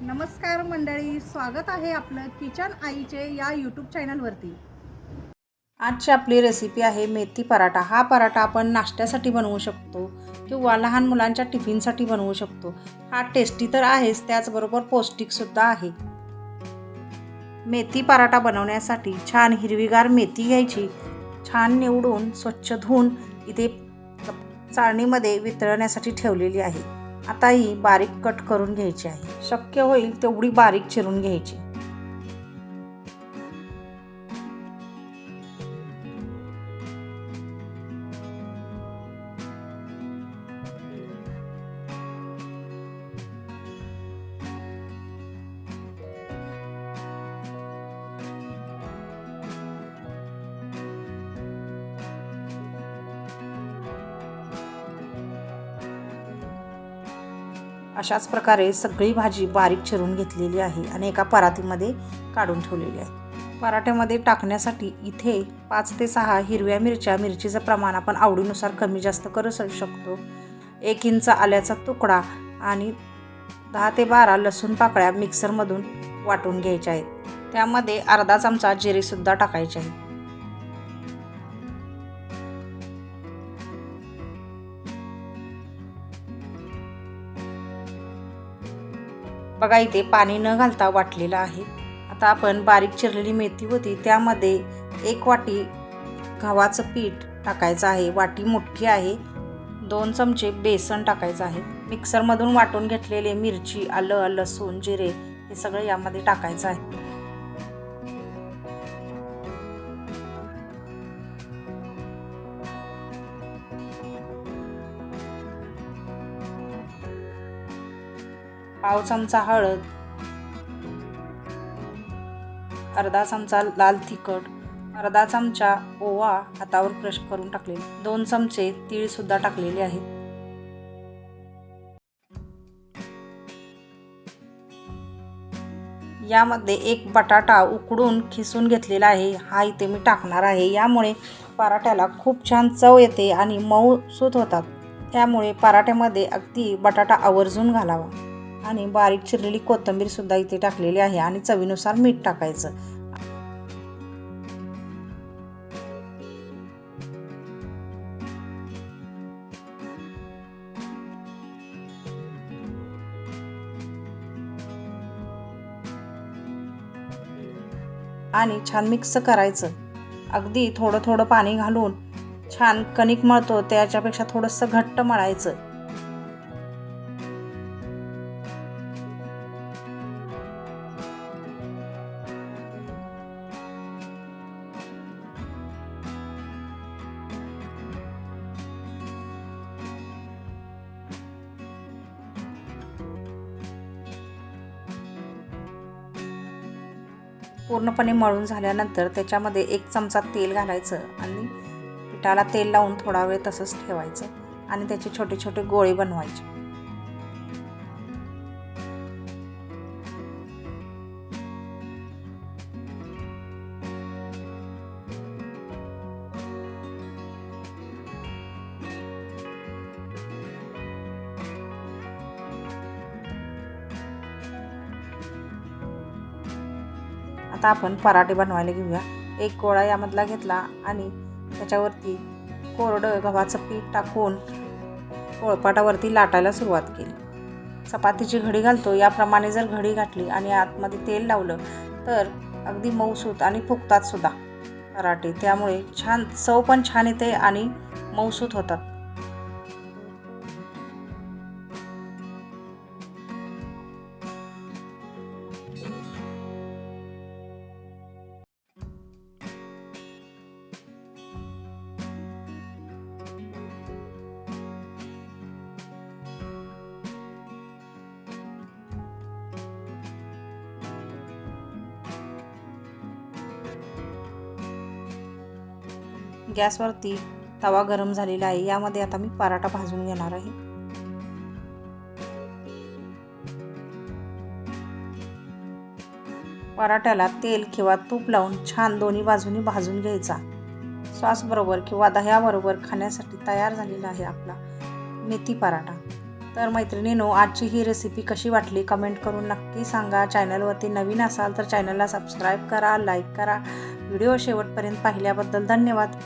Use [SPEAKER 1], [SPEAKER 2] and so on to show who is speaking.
[SPEAKER 1] नमस्कार मंडळी स्वागत आहे आपलं किचन आईचे या यूट्यूब चॅनलवरती आजची आपली रेसिपी आहे मेथी पराठा. हा पराठा आपण नाश्त्यासाठी बनवू शकतो किंवा लहान मुलांच्या टिफिनसाठी बनवू शकतो. हा टेस्टी तर आहेच त्याचबरोबर पौष्टिकसुद्धा आहे. मेथी पराठा बनवण्यासाठी छान हिरवीगार मेथी घ्यायची. छान निवडून स्वच्छ धुवून इथे चाळणीमध्ये वितळण्यासाठी ठेवलेली आहे. आता ही बारीक कट करून घ्यायची आहे. शक्य होईल तेवढी बारीक चिरून घ्यायची. अशाच प्रकारे सगळी भाजी बारीक चिरून घेतलेली आहे आणि एका परातीमध्ये काढून ठेवलेली आहे. पराठ्यामध्ये टाकण्यासाठी इथे पाच ते सहा हिरव्या मिरच्या मिरचीचं प्रमाण आपण आवडीनुसार कमी जास्त करू शकतो. एक इंच आल्याचा तुकडा आणि दहा ते बारा लसूण पाकळ्या मिक्सरमधून वाटून घ्यायच्या आहेत. त्यामध्ये अर्धा चमचा जिरेसुद्धा टाकायचे आहेत. बघा इथे पाणी न घालता वाटलेलं आहे. आता आपण बारीक चिरलेली मेथी होती त्यामध्ये एक वाटी गव्हाचं पीठ टाकायचं आहे. वाटी मोठी आहे. दोन चमचे बेसन टाकायचं आहे. मिक्सरमधून वाटून घेतलेले मिरची आलं लसूण जिरे हे सगळं यामध्ये टाकायचं आहे. पाव चमचा हळद अर्धा चमचा लाल तिखट अर्धा चमचा ओवा हातावर क्रश करून टाकले दोन चमचे तीळ सुद्धा टाकलेले आहेत. यामध्ये एक बटाटा उकडून खिसून घेतलेला आहे. हा इथे मी टाकणार आहे. यामुळे पराठ्याला खूप छान चव येते आणि मऊ सूत होतात. त्यामुळे पराठ्यामध्ये अगदी बटाटा आवर्जून घालावा. आणि बारीक चिरलेली कोथिंबीरसुद्धा इथे टाकलेली आहे आणि चवीनुसार मीठ टाकायचं. आणि छान मिक्स करायचं. अगदी थोडं थोडं पाणी घालून छान कणिक मळतो त्याच्यापेक्षा थोडंसं घट्ट मळायचं. पूर्णपणे मळून झाल्यानंतर त्याच्यामध्ये एक चमचा तेल घालायचं आणि पिठाला तेल लावून थोडा वेळ तसंच ठेवायचं आणि त्याचे छोटे छोटे गोळे बनवायचे. आता आपण पराठे बनवायला घेऊया. एक गोळा यामधला घेतला आणि त्याच्यावरती कोरडं गव्हाचं पीठ टाकून पोळपाटावरती लाटायला सुरुवात केली. चपातीची घडी घालतो. याप्रमाणे जर घडी घातली आणि आतमध्ये तेल लावलं तर अगदी मऊसूत आणि फुकतात सुद्धा पराठे. त्यामुळे छान चव पण छान येते आणि मऊसूत होतात. गॅसवरती तवा गरम झालेला आहे. यामध्ये आता मी पराठा भाजून घेणार आहे. पराठ्याला तेल किंवा तूप लावून छान दोन्ही बाजूनी भाजून घ्यायचा. सॉसबरोबर किंवा दह्याबरोबर खाण्यासाठी तयार झालेला आहे आपला मेथी पराठा. तर मैत्रिणीनो आजची ही रेसिपी कशी वाटली कमेंट करून नक्की सांगा. चॅनलवरती नवीन असाल तर चॅनलला सबस्क्राईब करा लाईक करा. व्हिडिओ शेवटपर्यंत पाहिल्याबद्दल धन्यवाद.